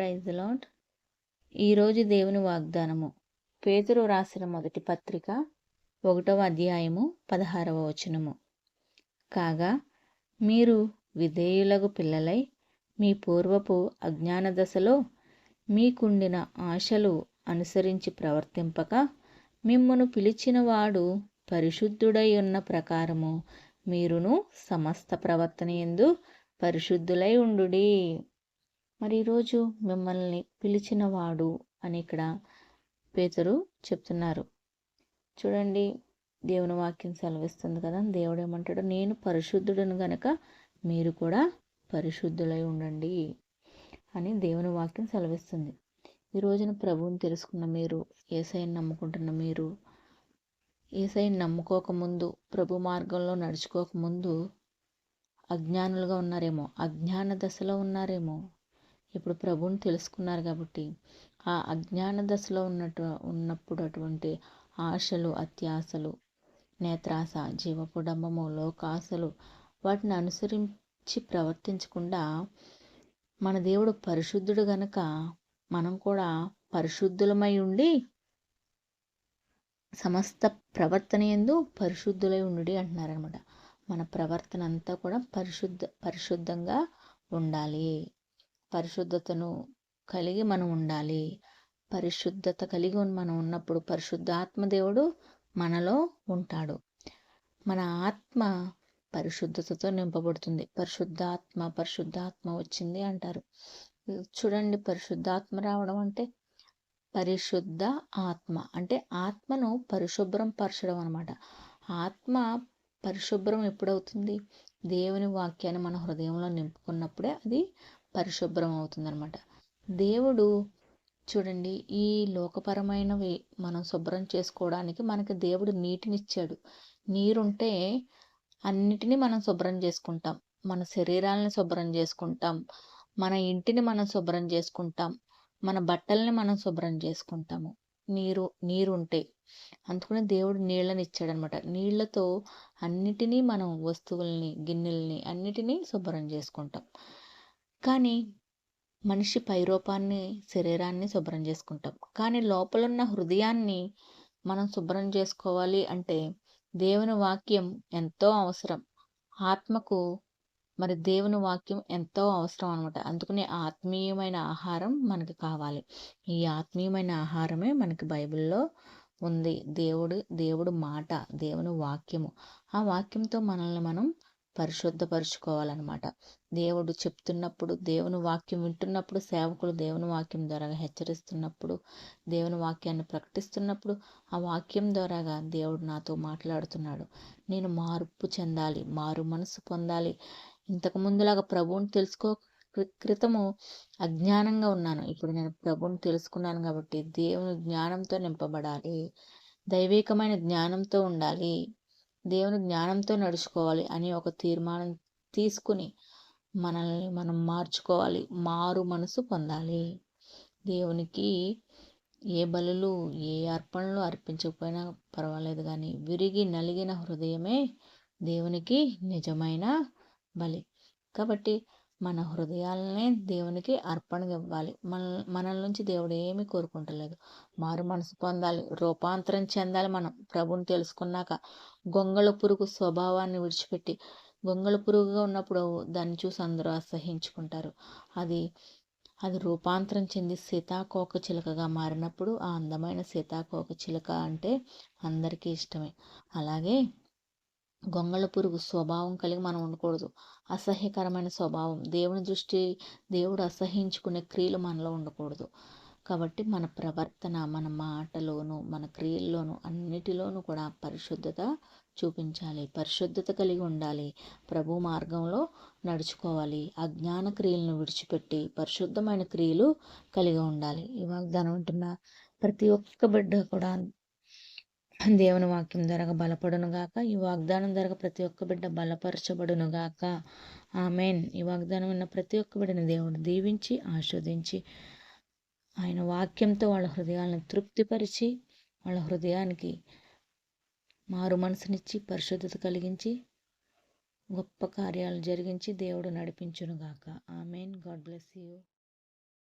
Praise lord ఈరోజు దేవుని వాగ్దానము. పేతురు రాసిన మొదటి పత్రిక ఒకటవ అధ్యాయము పదహారవ వచనము. కాగా మీరు విధేయులకు పిల్లలై మీ పూర్వపు అజ్ఞాన దశలో మీకుండిన ఆశలు అనుసరించి ప్రవర్తింపక మిమ్మను పిలిచిన వాడు పరిశుద్ధుడై ఉన్న ప్రకారము మీరును సమస్త ప్రవర్తన ఎందు పరిశుద్ధులై ఉండుడి. మరి ఈరోజు మిమ్మల్ని పిలిచిన వాడు అని ఇక్కడ పేతురు చెప్తున్నారు. చూడండి దేవుని వాక్యం సెలవిస్తుంది కదా దేవుడు ఏమంటాడు నేను పరిశుద్ధుడను గనక మీరు కూడా పరిశుద్ధులై ఉండండి అని దేవుని వాక్యం సెలవిస్తుంది. ఈ రోజున ప్రభువుని తెలుసుకున్న మీరు ఏసైని నమ్ముకుంటున్న మీరు ఏసైని నమ్ముకోకముందు ప్రభు మార్గంలో నడుచుకోకముందు అజ్ఞానులుగా ఉన్నారేమో అజ్ఞాన దశలో ఉన్నారేమో ఇప్పుడు ప్రభువుని తెలుసుకున్నారు కాబట్టి ఆ అజ్ఞాన దశలో ఉన్నట్టు ఉన్నప్పుడు అటువంటి ఆశలు అత్యాశలు నేత్రాస జీవపుడంబము లోకాశలు వాటిని అనుసరించి ప్రవర్తించకుండా మన దేవుడు పరిశుద్ధుడు గనక మనం కూడా పరిశుద్ధులమై ఉండి సమస్త ప్రవర్తన ఎందు పరిశుద్ధులై ఉండి అంటున్నారనమాట మన ప్రవర్తన అంతా కూడా పరిశుద్ధ పరిశుద్ధంగా ఉండాలి. పరిశుద్ధతను కలిగి మనం ఉండాలి. పరిశుద్ధత కలిగి మనం ఉన్నప్పుడు పరిశుద్ధాత్మ దేవుడు మనలో ఉంటాడు. మన ఆత్మ పరిశుద్ధతతో నింపబడుతుంది. పరిశుద్ధాత్మ పరిశుద్ధాత్మ వచ్చింది అంటారు. చూడండి పరిశుద్ధాత్మ రావడం అంటే పరిశుద్ధ ఆత్మ. అంటే ఆత్మను పరిశుభ్రం పరచడం అనమాట ఆత్మ పరిశుభ్రం ఎప్పుడవుతుంది? దేవుని వాక్యాన్ని మన హృదయంలో నింపుకున్నప్పుడే అది పరిశుభ్రం అవుతుందనమాట దేవుడు చూడండి ఈ లోకపరమైనవి మనం శుభ్రం చేసుకోవడానికి మనకి దేవుడు నీటినిచ్చాడు. నీరుంటే అన్నిటినీ మనం శుభ్రం చేసుకుంటాం. మన శరీరాలను శుభ్రం చేసుకుంటాం. మన ఇంటిని మనం శుభ్రం చేసుకుంటాం. మన బట్టల్ని మనం శుభ్రం చేసుకుంటాము. నీరు నీరు ఉంటే అందుకని దేవుడు నీళ్ళని ఇచ్చాడనమాట నీళ్ళతో అన్నిటినీ మనం వస్తువుల్ని గిన్నెల్ని అన్నిటినీ శుభ్రం చేసుకుంటాం. కానీ మనిషి పైరూపాన్ని శరీరాన్ని శుభ్రం చేసుకుంటాం. కానీ లోపలున్న హృదయాన్ని మనం శుభ్రం చేసుకోవాలి అంటే దేవుని వాక్యం ఎంతో అవసరం. ఆత్మకు మరి దేవుని వాక్యం ఎంతో అవసరం అనమాట అందుకనే ఆత్మీయమైన ఆహారం మనకి కావాలి. ఈ ఆత్మీయమైన ఆహారమే మనకి బైబిల్లో ఉంది. దేవుడు దేవుడు మాట దేవుని వాక్యము. ఆ వాక్యంతో మనల్ని మనం పరిశుద్ధపరుచుకోవాలన్నమాట. దేవుడు చెప్తున్నప్పుడు దేవుని వాక్యం వింటున్నప్పుడు సేవకులు దేవుని వాక్యం ద్వారా హెచ్చరిస్తున్నప్పుడు దేవుని వాక్యాన్ని ప్రకటిస్తున్నప్పుడు ఆ వాక్యం ద్వారాగా దేవుడు నాతో మాట్లాడుతున్నాడు. నేను మార్పు చెందాలి మారు మనసు పొందాలి. ఇంతకు ముందులాగా ప్రభువుని తెలుసుకో క్రితము అజ్ఞానంగా ఉన్నాను. ఇప్పుడు నేను ప్రభువుని తెలుసుకున్నాను కాబట్టి దేవుని జ్ఞానంతో నింపబడాలి. దైవికమైన జ్ఞానంతో ఉండాలి. దేవుని జ్ఞానంతో నడుచుకోవాలి అని ఒక తీర్మానం తీసుకుని మనల్ని మనం మార్చుకోవాలి. మారు మనసు పొందాలి. దేవునికి ఏ బలులు ఏ అర్పణలు అర్పించకపోయినా పర్వాలేదు కానీ విరిగి నలిగిన హృదయమే దేవునికి నిజమైన బలి. కాబట్టి మన హృదయాలనే దేవునికి అర్పణగా ఇవ్వాలి మన మనల నుంచి దేవుడు ఏమీ కోరుకుంటలేదు. మారు మనసు పొందాలి. రూపాంతరం చెందాలి మనం. ప్రభుని తెలుసుకున్నాక గొంగళ పురుగు స్వభావాన్ని విడిచిపెట్టి గొంగళ పురుగుగా ఉన్నప్పుడు దాన్ని చూసి అందరూ అసహించుకుంటారు. అది అది రూపాంతరం చెంది సీతాకోక చిలుకగా మారినప్పుడు ఆ అందమైన సీతాకోక చిలుక అంటే అందరికీ ఇష్టమే. అలాగే గొంగళ పురుగు స్వభావం కలిగి మనం ఉండకూడదు. అసహ్యకరమైన స్వభావం దేవుని దృష్టి దేవుడు అసహించుకునే క్రియలు మనలో ఉండకూడదు. కాబట్టి మన ప్రవర్తన మన మాటలోను మన క్రియల్లోనూ అన్నిటిలోనూ కూడా పరిశుద్ధత చూపించాలి. పరిశుద్ధత కలిగి ఉండాలి. ప్రభు మార్గంలో నడుచుకోవాలి. అజ్ఞాన క్రియలను విడిచిపెట్టి పరిశుద్ధమైన క్రియలు కలిగి ఉండాలి. ఈ వాగ్దానం ఉంటున్న ప్రతి ఒక్క బిడ్డ కూడా దేవుని వాక్యం ధరగ బలపడును గాక. ఈ వాగ్దానం ధరగ ప్రతి ఒక్క బిడ్డ బలపరచబడును గాక. ఆమెన్. ఈ వాగ్దానం ఉన్న ప్రతి ఒక్క బిడ్డని దేవుడు దీవించి ఆస్వాదించి ఆయన వాక్యంతో వాళ్ళ హృదయాలను తృప్తిపరిచి వాళ్ళ హృదయానికి మారు మనసునిచ్చి పరిశుద్ధత కలిగించి గొప్ప కార్యాలు జరిగించి దేవుడు నడిపించునుగాక ఆమెన్. God bless you.